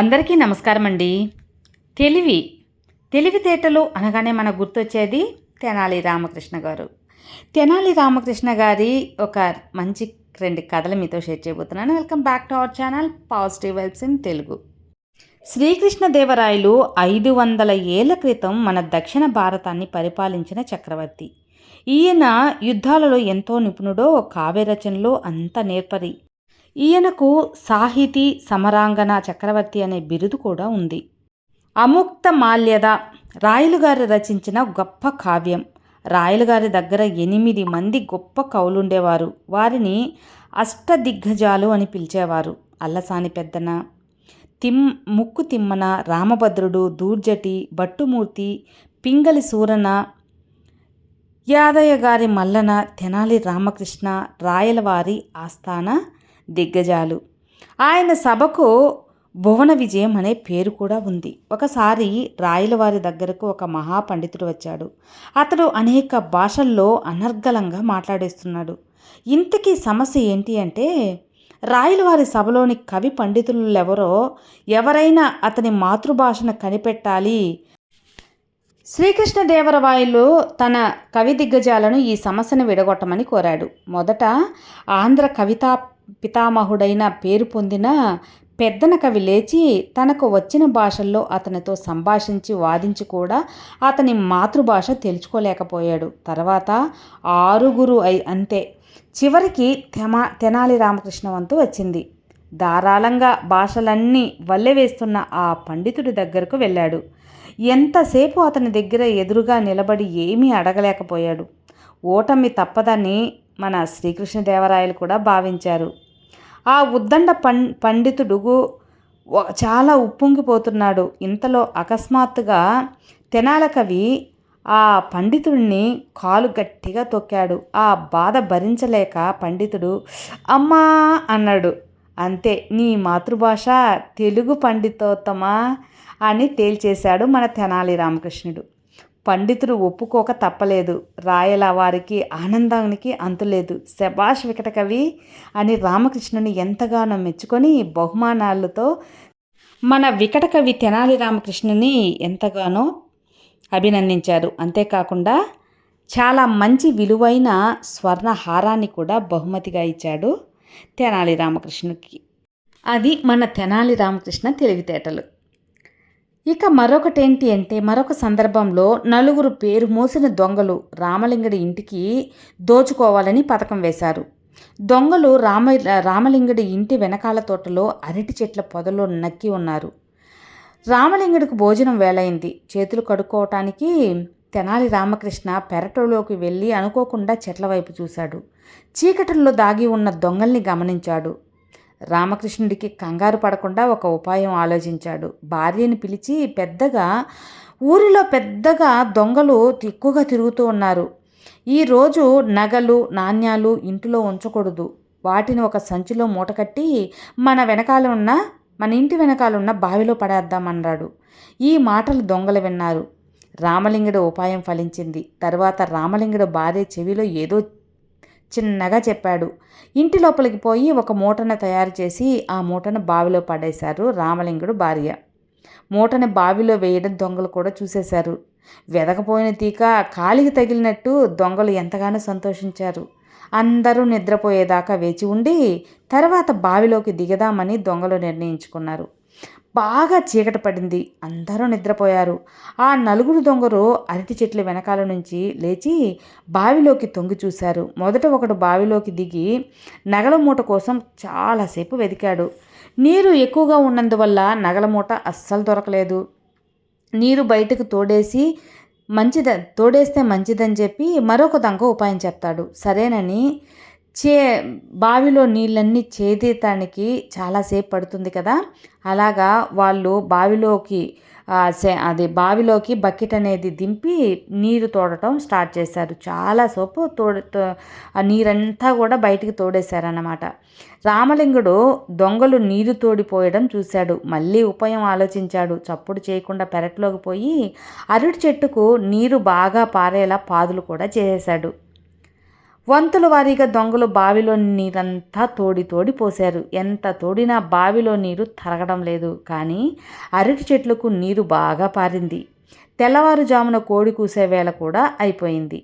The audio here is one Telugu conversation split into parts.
అందరికీ నమస్కారం అండి తెలివి. తెలివితేటలు అనగానే మనకు గుర్తొచ్చేది తెనాలి రామకృష్ణ గారు. తెనాలి రామకృష్ణ గారి ఒక మంచి రెండు కథలు మీతో షేర్ చేయబోతున్నాను. Welcome back to our channel positive vibes in Telugu. Srikrishnadevarayalu ఐదు వందల ఏళ్ళ క్రితం మన దక్షిణ భారతాన్ని పరిపాలించిన చక్రవర్తి. ఈయన యుద్ధాలలో ఎంతో నిపుణుడో కావ్య రచనలో అంత నేర్పరి. ఈయనకు సాహితీ సమరాంగణ చక్రవర్తి అనే బిరుదు కూడా ఉంది. అముక్త మాల్యద రాయలుగారు రచించిన గొప్ప కావ్యం. రాయలుగారి దగ్గర ఎనిమిది మంది గొప్ప కవులుండేవారు. వారిని అష్టదిగ్గజాలు అని పిలిచేవారు. అల్లసాని పెద్దన తిమ్ ముక్కు తిమ్మన రామభద్రుడు దూర్జటి భట్టుమూర్తి పింగలి సూరన యాదయ్య గారి మల్లన తెనాలి రామకృష్ణ రాయలవారి ఆస్థాన దిగ్గజాలు. ఆయన సభకు భువన విజయం అనే పేరు కూడా ఉంది. ఒకసారి రాయలవారి దగ్గరకు ఒక మహాపండితుడు వచ్చాడు. అతడు అనేక భాషల్లో అనర్గళంగా మాట్లాడేస్తున్నాడు. ఇంతకీ సమస్య ఏంటి అంటే రాయలవారి సభలోని కవి పండితులెవరో ఎవరైనా అతని మాతృభాషను కనిపెట్టాలి. శ్రీకృష్ణదేవరవాయలు తన కవి దిగ్గజాలను ఈ సమస్యను విడగొట్టమని కోరాడు. మొదట ఆంధ్ర కవితా పితామహుడైన పేరు పొందిన పెద్దన కవి లేచి తనకు వచ్చిన భాషల్లో అతనితో సంభాషించి వాదించి కూడా అతని మాతృభాష తెలుసుకోలేకపోయాడు. తర్వాత ఆరుగురు అయి అంతే. చివరికి తెమా తెనాలి రామకృష్ణ వంతు వచ్చింది. ధారాళంగా భాషలన్నీ వల్లెవేస్తున్న ఆ పండితుడి దగ్గరకు వెళ్ళాడు. ఎంతసేపు అతని దగ్గర ఎదురుగా నిలబడి ఏమీ అడగలేకపోయాడు. ఓటమి తప్పదని మన శ్రీకృష్ణదేవరాయలు కూడా భావించారు. ఆ ఉద్దండ పం పండితుడు చాలా ఉప్పొంగిపోతున్నాడు. ఇంతలో అకస్మాత్తుగా తెనాల కవి ఆ పండితుడిని కాలు గట్టిగా తొక్కాడు. ఆ బాధ భరించలేక పండితుడు అమ్మా అన్నాడు. అంతే నీ మాతృభాష తెలుగు పండితోత్తమా అని తేల్చేశాడు మన తెనాలి రామకృష్ణుడు. పండితుడు ఒప్పుకోక తప్పలేదు. రాయల వారికి ఆనందానికి అంతులేదు. శభాష్ వికట కవి అని రామకృష్ణుని ఎంతగానో మెచ్చుకొని బహుమానాలతో మన వికట కవి తెనాలి రామకృష్ణుని ఎంతగానో అభినందించారు. అంతేకాకుండా చాలా మంచి విలువైన స్వర్ణ హారాన్ని కూడా బహుమతిగా ఇచ్చాడు తెనాలి రామకృష్ణుకి అది మన తెనాలి రామకృష్ణ తెలివితేటలు. ఇక మరొకటేంటి అంటే మరొక సందర్భంలో నలుగురు పేరు మోసిన దొంగలు రామలింగడి ఇంటికి దోచుకోవాలని పథకం వేశారు. దొంగలు రామ రామలింగడి ఇంటి వెనకాల తోటలో అరటి చెట్ల పొదలో నక్కి ఉన్నారు. రామలింగడికి భోజనం వేలైంది చేతులు కడుక్కోవటానికి తెనాలి రామకృష్ణ పెరటలోకి వెళ్ళి అనుకోకుండా చెట్ల వైపు చూశాడు. చీకటిల్లో దాగి ఉన్న దొంగల్ని గమనించాడు. రామకృష్ణుడికి కంగారు పడకుండా ఒక ఉపాయం ఆలోచించాడు. భార్యని పిలిచి పెద్దగా ఊరిలో పెద్దగా దొంగలు ఎక్కువగా తిరుగుతూ ఉన్నారు. ఈరోజు నగలు నాణ్యాలు ఇంటిలో ఉంచకూడదు. వాటిని ఒక సంచిలో మూటకట్టి మన వెనకాల ఉన్న మన ఇంటి వెనకాల ఉన్న బావిలో పడేద్దామన్నాడు ఈ మాటలు దొంగలు విన్నారు. రామలింగుడు ఉపాయం ఫలించింది. తర్వాత రామలింగుడు భార్య చెవిలో ఏదో చిన్నగా చెప్పాడు. ఇంటి లోపలికి పోయి ఒక మూటను తయారు చేసి ఆ మూటను బావిలో పడేశారు రామలింగుడు భార్య. మూటని బావిలో వేయడం దొంగలు కూడా చూసేశారు. వెదకపోయిన తీక కాలికి తగిలినట్టు దొంగలు ఎంతగానో సంతోషించారు. అందరూ నిద్రపోయేదాకా వేచి ఉండి తర్వాత బావిలోకి దిగదామని దొంగలు నిర్ణయించుకున్నారు. బాగా చీకటి పడింది. అందరూ నిద్రపోయారు. ఆ నలుగురు దొంగలు అరటి చెట్ల వెనకాల నుంచి లేచి బావిలోకి తొంగి చూశారు. మొదట ఒకడు బావిలోకి దిగి నగల మూట కోసం చాలాసేపు వెతికాడు. నీరు ఎక్కువగా ఉన్నందువల్ల నగల మూట అస్సలు దొరకలేదు. నీరు బయటకు తోడేసి మంచిద తోడేస్తే మంచిదని చెప్పి మరొక దొంగ ఉపాయం చెప్తాడు. సరేనని చే బావిలో నీళ్ళన్నీ చేదేయటానికి చాలాసేపు పడుతుంది కదా. అలాగా వాళ్ళు బావిలోకి అది బావిలోకి బకెట్ అనేది దింపి నీరు తోడటం స్టార్ట్ చేశారు. చాలా సోపు తోడు ఆ నీరంతా కూడా బయటికి తోడేశారన్నమాట. రామలింగుడు దొంగలు నీరు తోడిపోయడం చూశాడు. మళ్ళీ ఉపాయం ఆలోచించాడు. చప్పుడు చేయకుండా పెరట్లోకి పోయి అరటి చెట్టుకు నీరు బాగా పారేలా పాదులు కూడా చేసేశాడు. వంతుల వారీగా దొంగలు బావిలో నీరంతా తోడి తోడి పోశారు. ఎంత తోడినా బావిలో నీరు తరగడం లేదు. కానీ అరటి చెట్లకు నీరు బాగా పారింది. తెల్లవారుజామున కోడి కూసే వేళ కూడా అయిపోయింది.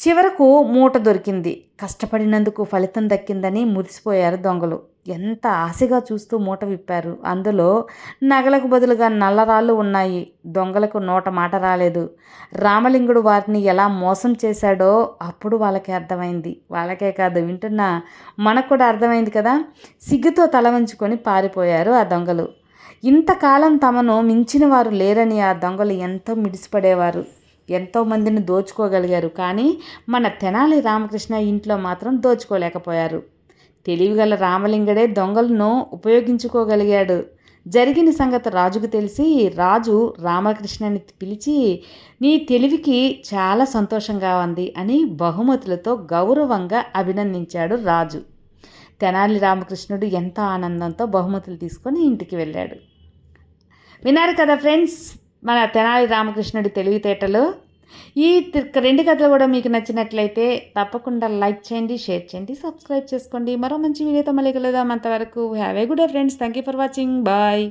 చివరకు మూట దొరికింది. కష్టపడినందుకు ఫలితం దక్కిందని మురిసిపోయారు దొంగలు. ఎంత ఆశగా చూస్తూ మూట విప్పారు. అందులో నగలకు బదులుగా నల్లరాళ్ళు ఉన్నాయి. దొంగలకు నోట మాట రాలేదు. రామలింగుడు వారిని ఎలా మోసం చేశాడో అప్పుడు వాళ్ళకి అర్థమైంది. వాళ్ళకే కాదు వింటున్న? మనకు కూడా అర్థమైంది కదా? సిగ్గుతో తల వంచుకొని పారిపోయారు ఆ దొంగలు. ఇంతకాలం తమను మించిన వారు లేరని ఆ దొంగలు ఎంతో మిడిసిపడేవారు. ఎంతోమందిని దోచుకోగలిగారు. కానీ మన తెనాలి రామకృష్ణ ఇంట్లో మాత్రం దోచుకోలేకపోయారు. తెలివిగల రామలింగడే దొంగలను ఉపయోగించుకోగలిగాడు. జరిగిన సంగతి రాజుకు తెలిసి రాజు రామకృష్ణని పిలిచి నీ తెలివికి చాలా సంతోషంగా ఉంది అని బహుమతులతో గౌరవంగా అభినందించాడు రాజు. తెనాలి రామకృష్ణుడు ఎంత ఆనందంతో బహుమతులు తీసుకొని ఇంటికి వెళ్ళాడు. విన్నారు కదా ఫ్రెండ్స్? మన తెనాలి రామకృష్ణుడి తెలివితేటలు. ఈ రెండు కథలు కూడా మీకు నచ్చినట్లయితే తప్పకుండా లైక్ చేయండి షేర్ చేయండి సబ్స్క్రైబ్ చేసుకోండి. మరో మంచి వీడియోతో మళ్ళీ కలుద్దాం. అంతవరకు have a good friends. Thank you for watching bye